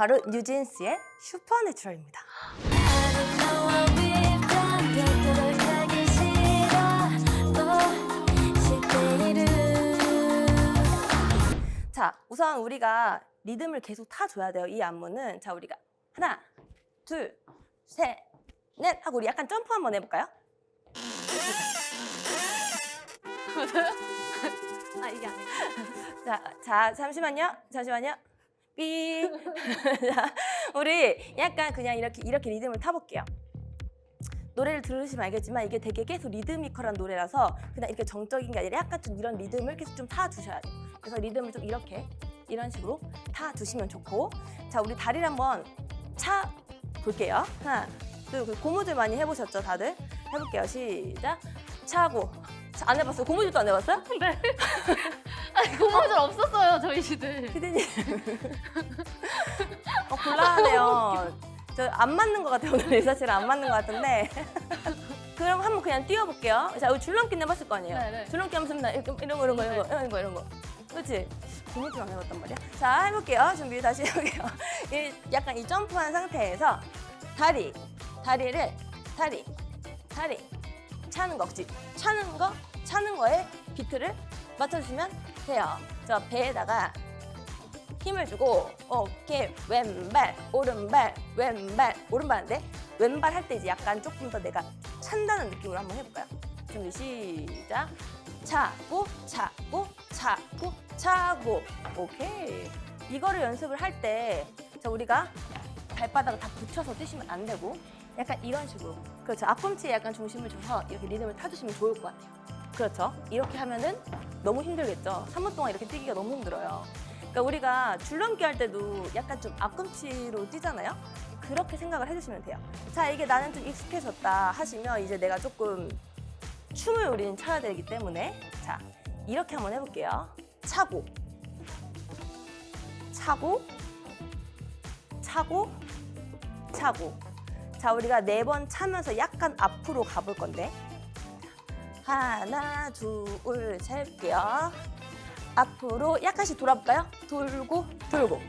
바로 뉴진스의 슈퍼내추럴입니다. 자, 우선 우리가 리듬을 계속 타줘야 돼요. 이 안무는. 자, 우리가 하나, 둘, 셋, 넷 하고 우리 약간 점프 한번 해볼까요? 아 이게 아니고. 자, 자, 잠시만요. 잠시만요. 삐. 자, 우리 약간 그냥 이렇게 이렇게 리듬을 타볼게요. 노래를 들으시면 알겠지만 이게 되게 계속 리드미컬한 노래라서 그냥 이렇게 정적인 게 아니라 약간 좀 이런 리듬을 계속 좀 타주셔야 돼요. 그래서 리듬을 좀 이렇게 이런 식으로 타주시면 좋고 자 우리 다리를 한번 차 볼게요. 하나, 둘, 그 고무줄 많이 해보셨죠, 다들? 해볼게요. 시작. 차고. 자, 안 해봤어요? 고무줄도 안 해봤어요? 네. 아니 고무줄 없었어요 저희 시대. 피디님. 어, 곤란하네요. 저 안 맞는 것 같아요. 오늘 리서치랑 안 맞는 것 같은데. 그럼 한번 그냥 뛰어볼게요. 자, 우리 줄넘기 해봤을 거 아니에요? 네, 네. 줄넘기 맨날 이렇게 이런 거, 이런 거, 이런 거, 이런 거, 이런 거. 그렇지? 고무줄 안 해봤단 말이야. 자, 해볼게요. 준비 다시 해볼게요. 이, 약간 이 점프한 상태에서 다리, 다리를, 다리, 다리, 차는 거, 그치? 차는 거, 차는 거에 비트를 맞춰주시면 돼요. 저 배에다가 힘을 주고 어깨 왼발 오른발 왼발 오른발인데 왼발 할 때 이제 약간 조금 더 내가 찬다는 느낌으로 한번 해볼까요? 준비 시작. 차고 차고 차고 차고 오케이. 이거를 연습을 할때 우리가 발바닥을 다 붙여서 뛰시면 안 되고 약간 이런 식으로. 그렇죠. 앞꿈치에 약간 중심을 줘서 이렇게 리듬을 타주시면 좋을 것 같아요 그렇죠 이렇게 하면은 너무 힘들겠죠 3분 동안 이렇게 뛰기가 너무 힘들어요 그러니까 우리가 줄넘기 할 때도 약간 좀 앞꿈치로 뛰잖아요. 그렇게 생각을 해주시면 돼요. 자, 이게 나는 좀 익숙해졌다 하시면 이제 내가 조금 춤을 우리는 춰야 되기 때문에 자, 이렇게 한번 해볼게요. 차고, 차고, 차고, 차고. 자, 우리가 네 번 차면서 약간 앞으로 가볼 건데. 하나, 둘, 셋, 할게요. 앞으로 약간씩 돌아볼까요? 돌고 돌고.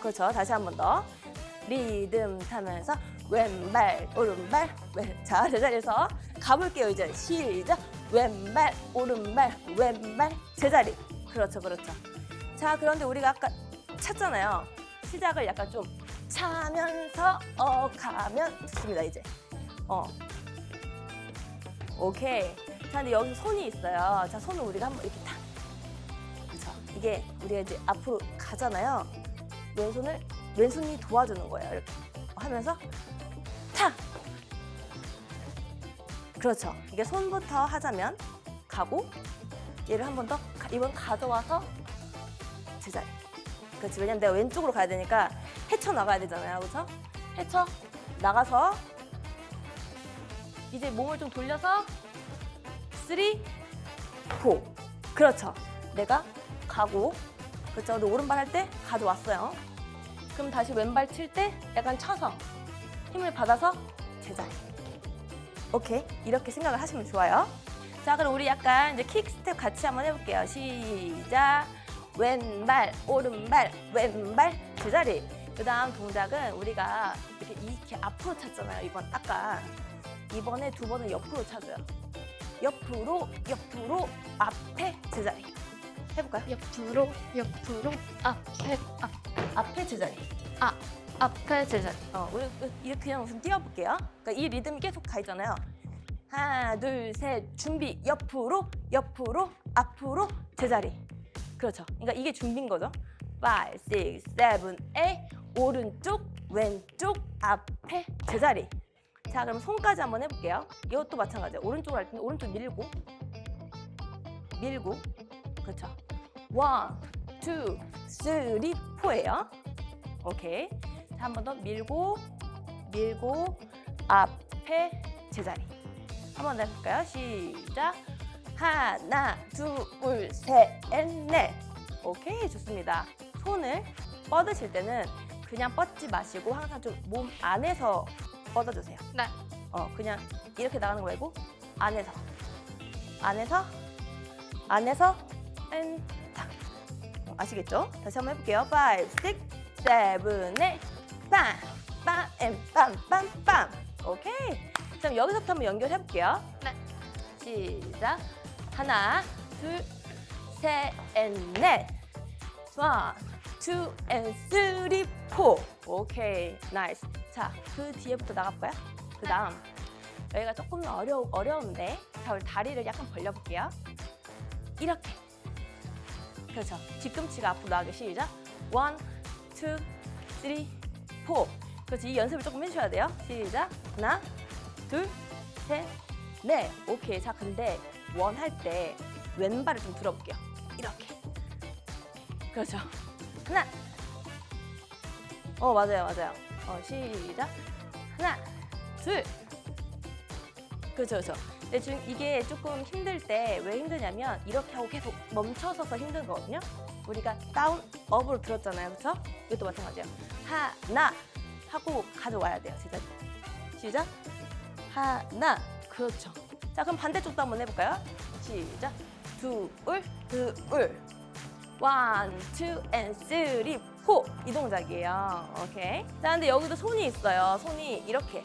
그렇죠. 다시 한 번 더. 리듬 타면서 왼발 오른발. 왼 자 제자리에서 가볼게요 이제. 시작. 왼발 오른발 왼발 제자리. 그렇죠 그렇죠. 자 그런데 우리가 아까 찼잖아요. 시작을 약간 좀 차면서 어 가면 좋습니다 이제. 어 오케이 자 근데 여기 손이 있어요 자 손을 우리가 한번 이렇게 탁 그렇죠. 이게 우리가 이제 앞으로 가잖아요. 왼손을 왼손이 도와주는 거예요. 이렇게 하면서 탁. 그렇죠. 이게 손부터 하자면 가고 얘를 한 번 더 이번 가져와서 제자리. 그렇지. 왜냐면 내가 왼쪽으로 가야 되니까 헤쳐 나가야 되잖아요. 그렇죠? 헤쳐 나가서 이제 몸을 좀 돌려서 쓰리 포. 그렇죠. 내가 가고 그렇죠. 근데 오른발 할 때 가져왔어요. 그럼 다시 왼발 칠 때 약간 쳐서 힘을 받아서 제자리. 오케이 이렇게 생각을 하시면 좋아요. 자 그럼 우리 약간 이제 킥 스텝 같이 한번 해볼게요. 시작. 왼발 오른발 왼발 제자리. 그 다음 동작은 우리가 이렇게 이렇게 앞으로 찼잖아요. 이번 아까 이번에 두 번은 옆으로 차줘요. 옆으로 옆으로 앞에 제자리. 해볼까요? 옆으로 옆으로 앞에 앞 앞에 제자리. 앞에 제자리. 어, 우리 이렇게 그냥 우선 뛰어볼게요. 그러니까 이 리듬이 계속 가 있잖아요. 하나, 둘, 셋, 준비. 옆으로, 옆으로, 앞으로, 제자리. 그렇죠. 그러니까 이게 준비인 거죠. 5, 6, 7, 8. 오른쪽, 왼쪽, 앞에, 제자리. 자, 그럼 손까지 한번 해볼게요. 이것도 마찬가지예요. 오른쪽으로 할 때는 오른쪽 밀고, 밀고. 그렇죠. 원, 투, 쓰리, 포예요. 오케이. 자, 한 번 더 밀고, 밀고, 앞에 제자리. 한 번 더 해볼까요? 시작. 하나, 둘, 셋, 넷. 오케이, 좋습니다. 손을 뻗으실 때는 그냥 뻗지 마시고 항상 좀 몸 안에서 뻗어주세요. 네. 어, 그냥 이렇게 나가는 거 말고 안에서. 안에서, 안에서, 앤, 탁. 어, 아시겠죠? 다시 한번 해볼게요. 5, 6, 세븐, 넷, 빰, 빰, 앤 빰, 빰, 빰. 오케이. 그럼 여기서부터 한번 연결해 볼게요. 네. 시작. 하나, 둘, 셋, 앤 넷. 쓰리, 포. 오케이, 나이스. 자, 그 뒤에부터 나가볼까요? 그 다음. 여기가 조금 어려, 어려운데. 자, 우리 다리를 약간 벌려볼게요. 이렇게. 그렇죠. 뒤꿈치가 앞으로 나가게 시작. 원, 투, 쓰리, 포. 그렇지. 이 연습을 조금 해주셔야 돼요. 시작. 하나, 둘, 셋, 넷. 오케이. 자, 근데 원 할 때 왼발을 좀 들어볼게요. 이렇게. 그렇죠. 하나. 어, 맞아요, 맞아요. 어, 시작. 하나, 둘. 그렇죠, 그렇죠. 근데 지금 이게 조금 힘들 때 왜 힘드냐면 이렇게 하고 계속 멈춰서서 힘든 거거든요. 우리가 다운, 업으로 들었잖아요, 그렇죠? 이것도 마찬가지예요. 하나 하고 가져와야 돼요, 제자리. 시작. 하나. 그렇죠. 자, 그럼 반대쪽도 한번 해볼까요? 시작. 둘, 둘. 원, 투, 앤 쓰리, 포. 이 동작이에요. 오케이. 자, 근데 여기도 손이 있어요. 손이 이렇게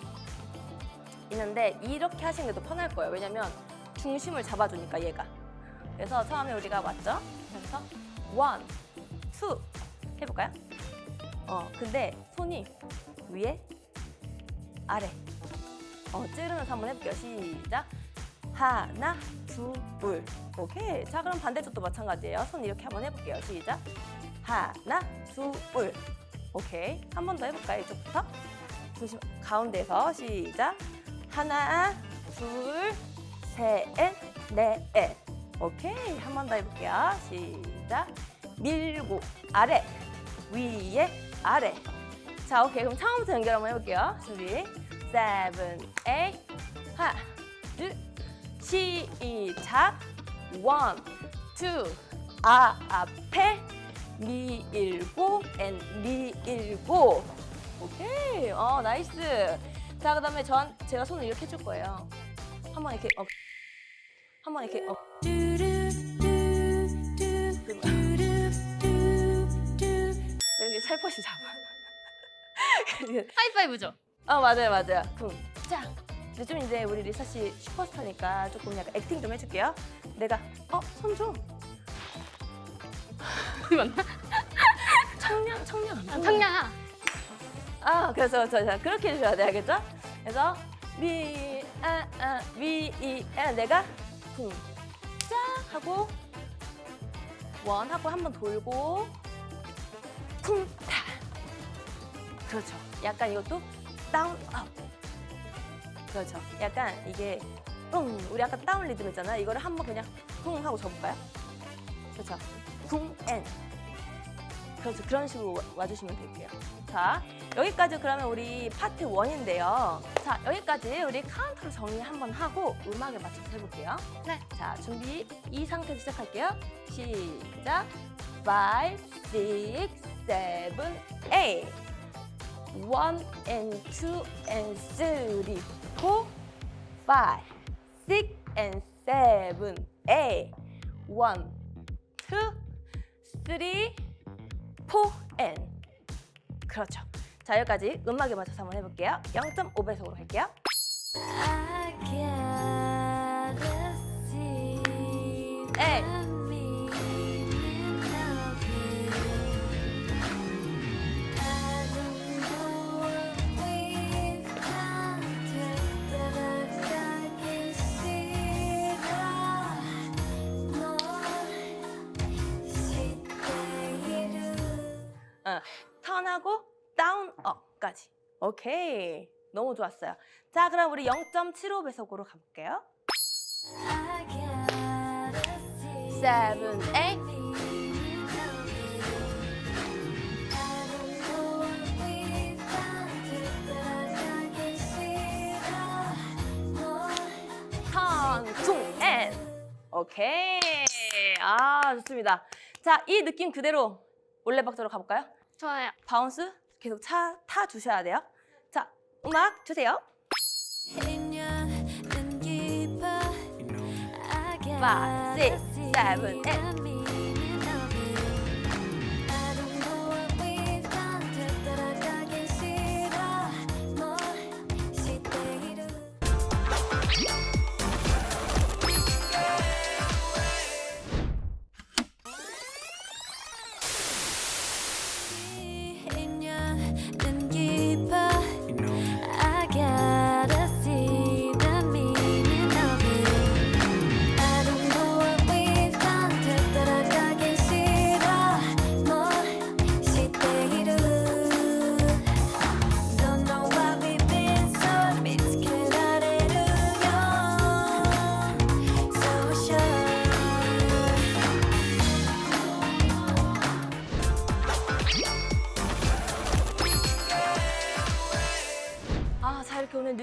있는데 이렇게 하시는 게 더 편할 거예요. 왜냐면 중심을 잡아주니까 얘가. 그래서 처음에 우리가 왔죠? 그래서 원, 투 해볼까요? 어, 근데 손이 위에, 아래. 어, 찌르면서 한번 해볼게요. 시작. 하나, 둘. 오케이. 자, 그럼 반대쪽도 마찬가지예요. 손 이렇게 한번 해볼게요. 시작. 하나, 둘. 오케이. 한 번 더 해볼까요? 이쪽부터. 중심 가운데서 시작. 하나, 둘, 셋, 넷. 오케이. 한 번 더 해볼게요. 시작. 밀고 아래, 위에, 아래. 자, 오케이. 그럼 처음부터 연결 한번 해볼게요. 준비. 세븐, 에잇. 하나, 둘, 시작. 원, 투. 아, 앞에. 밀고, 앤 밀고. 오케이. 어, 나이스. 자, 그 다음에 전, 제가 손을 이렇게 해줄 거예요. 한 번 이렇게, 어. 한 번 이렇게, 어. 이렇게 살포시 잡아. 하이파이브죠? 어 맞아요 맞아요. 쿵 짝. 근데 좀 이제 우리 리사 씨 슈퍼스타니까 조금 약간 액팅 좀 해줄게요. 내가 어 손 좀. 맞나? 청량 청량. 아, 청량아. 아 그래서 저, 저 그렇게 해줘야 돼 알겠죠? 그래서 위아아위이아 내가 쿵짝 하고 원 하고 한 번 돌고 쿵타. 그렇죠. 약간 이것도 다운 업. 그렇죠. 약간 이게 뿡 우리 아까 다운 리듬 했잖아. 이거를 한번 그냥 쿵 하고 접을까요? 그렇죠. 쿵앤 그렇죠. 그런 식으로 와- 와주시면 될게요. 자, 여기까지 그러면 우리 파트 1인데요. 자, 여기까지 우리 카운트로 정리 한번 하고 음악에 맞춰서 해볼게요. 네. 자, 준비. 이 상태에서 시작할게요. 시작. 5, 6, 7, 8. 1 and 2 and 3, 4, 5, 6 and 7, 8. 1, 2, 3, 4 and 그렇죠. 자 여기까지 음악에 맞춰서 한번 해볼게요. 0.5배속으로 할게요. I 하고 다운 업까지. 오케이. 너무 좋았어요. 자 그럼 우리 0.75 배속으로 가볼게요. I gotta see 7, 8. 턴, 퉁, 앤. 오케이. 아, 좋습니다. 자, 이 느낌 그대로 박자로 가볼까요? 좋아요. 바운스 계속 차, 타 주셔야 돼요. 자, 음악 주세요. 5, 6, 7, 8.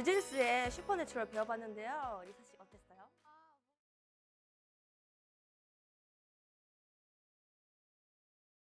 뉴진스의 슈퍼내추럴 배워봤는데요. 리사 씨